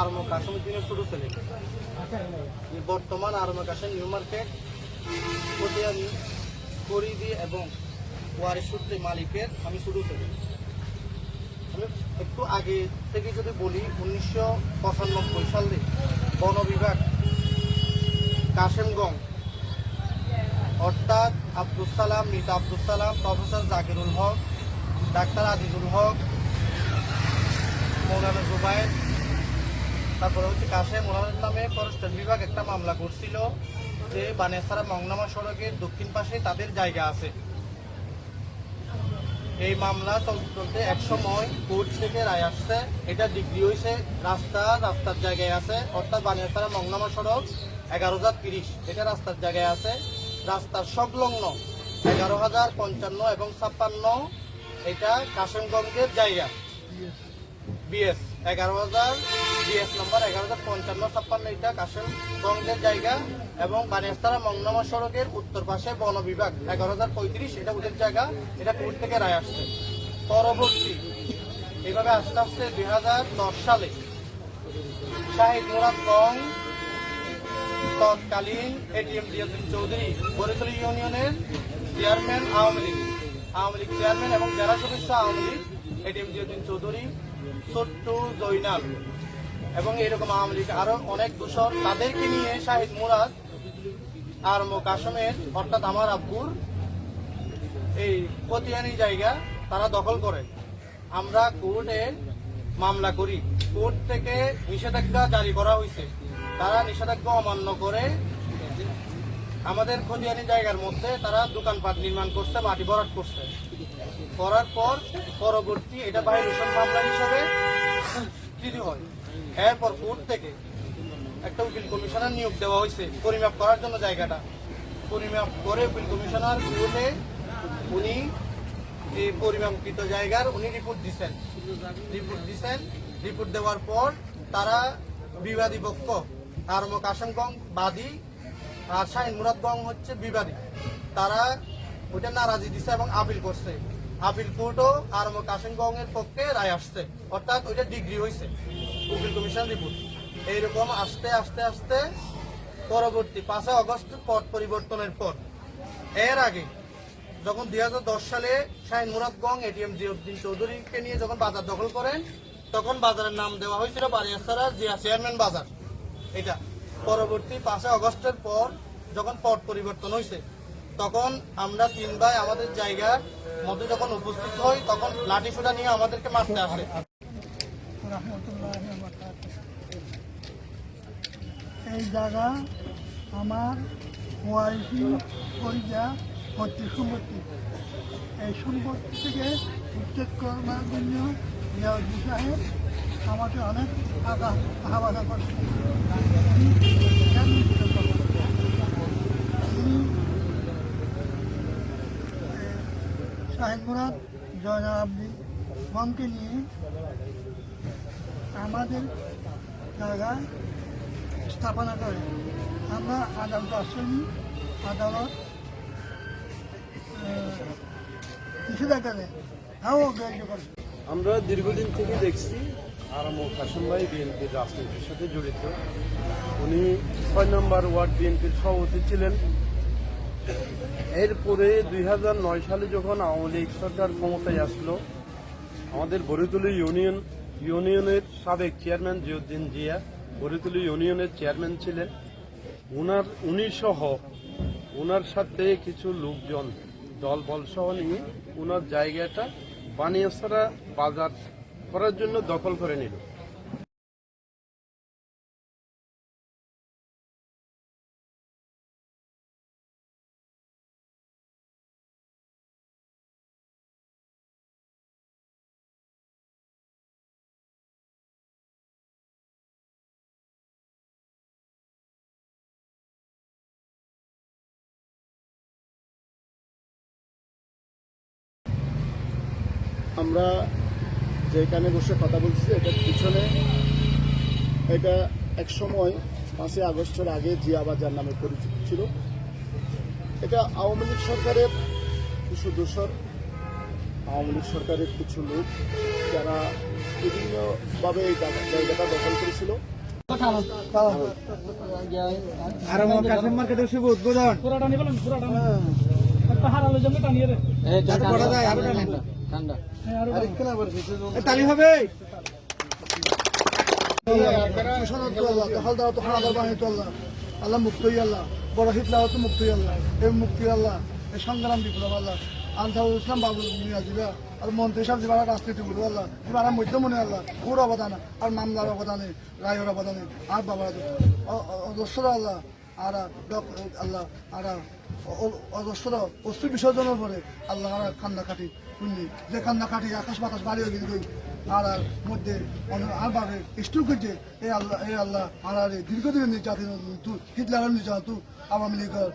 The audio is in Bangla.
আরম কাশম উদ্দিনের ছোট ছেলে। বর্তমান আরম কাশেম নিউ মার্কেট পটিয়ানি পরিধি এবং ওয়ারি সূত্রে মালিকের আমি ছোট ছেলে। আমি একটু আগে থেকে যদি বলি, উনিশশো পঁচানব্বই সালে বন বিভাগ কাশেমগঞ্জ, অর্থাৎ আব্দুল সালাম মির্জা আব্দুল সালাম, প্রফেসর জাকিরুল হক, ডাক্তার আজিজুল হক, মৌলানা জুবাইর তারপরে হচ্ছে কাশেম মোলানের নামে ফরেস্টার বিভাগ একটা মামলা করছিল যে বানেসারা মংনামা সড়কের দক্ষিণ পাশে তাদের জায়গা আছে। এই মামলা চলতে চলতে এক সময় কোর্ট থেকে রায় আসছে। এটা ডিগ্রি হয়েছে রাস্তা, রাস্তার জায়গায় আছে। অর্থাৎ বানিয়াপাড়া মংনামা সড়ক এগারো হাজার তিরিশ, এটা রাস্তার জায়গায় আছে। রাস্তার সংলগ্ন এগারো হাজার পঞ্চান্ন এবং ছাপ্পান্ন, এটা কাশিমগঞ্জের জায়গা। বিএস। এগারো হাজার, বিএস নম্বর এগারো হাজার পঞ্চান্ন, ছাপ্পান্ন এটা কাশিমগঞ্জের জায়গা এবং বানিয়াস্তারা মংনামা সড়কের উত্তর পাশে বন বিভাগ। এগারো হাজার পঁয়ত্রিশ এটা ওদের জায়গা, এটা কোর্ট থেকে রায় আসছে। পরবর্তী এইভাবে আস্তে আস্তে দুই হাজার দশ সালে শাহিদ মুরাদ গং তৎকালীন এটিএম জিয়াদুদ্দিন চৌধুরী বরিশাল ইউনিয়নের চেয়ারম্যান আওয়ামী লীগ। আওয়ামী লীগ চেয়ারম্যান এবং জেলা সদস্য আওয়ামী লীগ, এটিএম জিয়াদুদ্দিন চৌধুরী ছোট্টু জৈনাল এবং এরকম আওয়ামী লীগ। আরও অনেক দূষর তাদেরকে নিয়ে শাহিদ মুরাদ আর কাসমের, অর্থাৎ আমার আব্বুর এই পতিয়ানি জায়গা তারা দখল করে। আমরা কোর্টে মামলা করি। কোর্ট থেকে নিষেধাজ্ঞা জারি করা হয়েছে তারা নিষেধাজ্ঞা অমান্য করে আমাদের খতিয়ানি জায়গার মধ্যে তারা দোকানপাট নির্মাণ করছে, মাটি ভরাট করছে। করার পর পরবর্তী এটা ভাইলেশন মামলা হিসাবে স্বীকৃতি হয়। এরপর কোর্ট থেকে একটা উকিল কমিশনার নিয়োগ দেওয়া হয়েছে। পরিমাপ করার জন্য জায়গাটা। পরিমাপ করে উকিল কমিশনার কোর্টে উনি এই পরিমাপকৃত জায়গার উনি রিপোর্ট দিচ্ছেন। রিপোর্ট দিচ্ছেন। রিপোর্ট দেওয়ার পর তারা বিবাদী পক্ষ আরম কাশমগং বাদী আর শাহিন মুরাদগং হচ্ছে বিবাদী। তারা ওইটা নারাজি দিছে এবং আপিল করছে। আপিল কোর্টও আরম কাশমগং এর পক্ষে রায় আসছে। অর্থাৎ ওইটা ডিগ্রি হয়েছে উকিল কমিশন রিপোর্ট। এইরকম আস্তে আস্তে আস্তে পরবর্তী পাঁচই অগস্ট পথ পরিবর্তনের পর। এর আগে যখন দুই হাজার দশ সালে শাহিন মুরাদগঞ্জ এটিএম জিউদ্দিন চৌধুরীকে নিয়ে যখন বাজার দখল করেন, তখন বাজারের নাম দেওয়া হয়েছিল বারিয়াসারা জিয়া চেয়ারম্যান বাজার। এটা পরবর্তী পাঁচই আগস্টের পর যখন পট পরিবর্তন হয়েছে তখন আমরা তিন ভাই আমাদের জায়গার মধ্যে যখন উপস্থিত হই, তখন লাঠি সোটা নিয়ে আমাদেরকে মারতে আসে। এই জায়গা আমার ওয়াইফি পরিজা ভর্তি সম্পত্তি। এই সম্পত্তি থেকে উচ্ছেদ করার জন্য ইয়াউদ্দি সাহেব আমাকে অনেক টাকা হাওয়াদা করছে উনি কেমন ছিল তখন? উনি শাহিদ মুরাদ জয়নাল আব্দি গমকে নিয়ে আমাদের জায়গায় স্থাপনা করে। আমরা আদালত আসেনি। আদালত নিষেধাজ্ঞা দেয় তাও গ্রহণ করে। আমরা দীর্ঘদিন থেকে দেখছি আরাম কাসম ভাই বিএনপির রাজনীতির সাথে জড়িত। উনি ছয় নম্বর ওয়ার্ড বিএনপির সভাপতি ছিলেন। এরপরে দুই সালে যখন আওয়ামী লীগ সরকার ক্ষমতায় আসলো, আমাদের বরিতুলি ইউনিয়ন, ইউনিয়নের সাবেক চেয়ারম্যান জিউদ্দিন জিয়া, বরিতুলি ইউনিয়নের চেয়ারম্যান ছিলেন। উনার উনি সহ ওনার সাথে কিছু লোকজন দল বল সহ নিয়ে ওনার জায়গাটা বানিয়াছড়া বাজার করার জন্য দখল করে নিল। আমরা যেখানে বসে কথা বলছি এটার পিছনে এটা এক সময় পাঁচই আগস্টের আগে জিয়া বাজার নামে পরিচিত ছিল। এটা আওয়ামী লীগ সরকারের কিছু দোসর আওয়ামী লীগ সরকারের কিছু লোক যারা বিভিন্নভাবে এই জায়গাটা দখল করেছিল। আর আমার কাশেম মার্কেটে শুভ উদ্বোধন। আরও টানেন। হ্যাঁ, আরও এ, তালি হবে? আল্লাহ দখল দেওয়া তো হানাদার বাহিনী তো আল্লাহ। আল্লাহ মুক্তই আল্লাহ। বড় হিটলা তো মুক্তই আল্লাহ। এই মুক্তি আল্লাহ। এই সংগ্রাম বিপ্লব আল্লাহ। আনসারুল ইসলাম বাবু মিয়া জিবা। আর মন্ত্রী সাহেব জিবা রাজনীতি গুরু আল্লাহ। এবার মধ্য মনে আল্লাহ। ওর অবদান আর মামলার অবদানে রায়ের অবদানে আর বাবার অদস্যরা আল্লাহ। আর আল্লাহ। আর অদস্যরা অস্ত্র বিসর্জনের পরে আল্লাহ আর কান্না কাটি শুনলি। যে কান্না কাটি আকাশ বাতাস বাড়িয়ে দিল আর আর মধ্যে অনেক আর বাড়ে স্ট্রোক হয়েছে এই আল্লাহ এই আল্লাহ আর আর দীর্ঘদিনের নির্যাতন হিটলারের নির্যাতন আওয়ামী লীগের